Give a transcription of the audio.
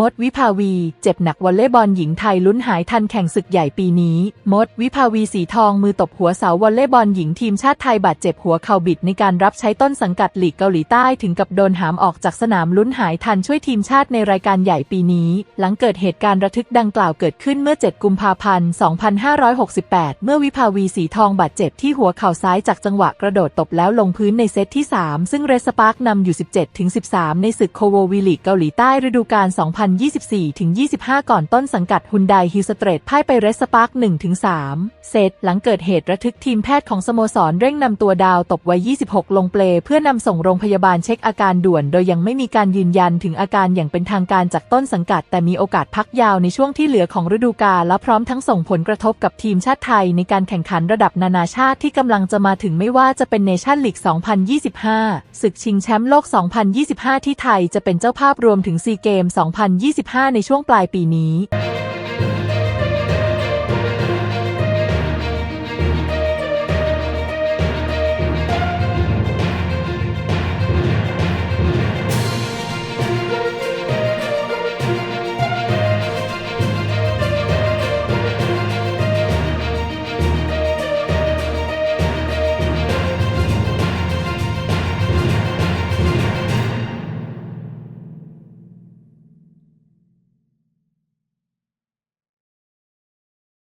มดวิภาวี เจ็บหนักวอลเลย์บอลหญิงไทยลุ้นหายทันแข่งศึกใหญ่ปีนี้ มดวิภาวีสีทองมือตบหัวเสาวอลเลย์บอลหญิงทีมชาติไทยบาดเจ็บหัวเข่าบิดในการรับใช้ต้นสังกัดลีกเกาหลีใต้ถึงกับโดนหามออกจากสนามลุ้นหายทันช่วยทีมชาติในรายการใหญ่ปีนี้ หลังเกิดเหตุการณ์ระทึกดังกล่าวเกิดขึ้นเมื่อ 7 กุมภาพันธ์ 2568 เมื่อวิภาวีสีทองบาดเจ็บที่หัวเข่าซ้ายจากจังหวะกระโดดตบแล้วลงพื้นในเซตที่ 3 ซึ่งเรสปาร์กนำอยู่ 17-13 ในศึกโคววีลีกเกาหลีใต้ฤดูกาล2 2024-25 ก่อนต้นสังกัดฮุนไดฮิลสเตรทพ่ายไปเรสปาร์ก1-3 เซตหลังเกิดเหตุระทึกทีมแพทย์ของสโมสรเร่งนำตัวดาวตบวัย 26 ลงเปล เพื่อนำส่งโรงพยาบาลเช็คอาการด่วน โดยยังไม่มีการยืนยันถึงอาการอย่างเป็นทางการจากต้นสังกัด แต่มีโอกาสพักยาวในช่วงที่เหลือของฤดูกาลและพร้อมทั้งส่งผลกระทบกับทีมชาติไทย ในการแข่งขันระดับนานาชาติที่กำลังจะมาถึงไม่ว่าจะเป็นเนชั่นลีก 2025 ศึกชิงแชมป์โลก 2025 ที่ไทยจะเป็นเจ้าภาพรวมถึงซีเกม 2025 2025 ในช่วงปลายปีนี้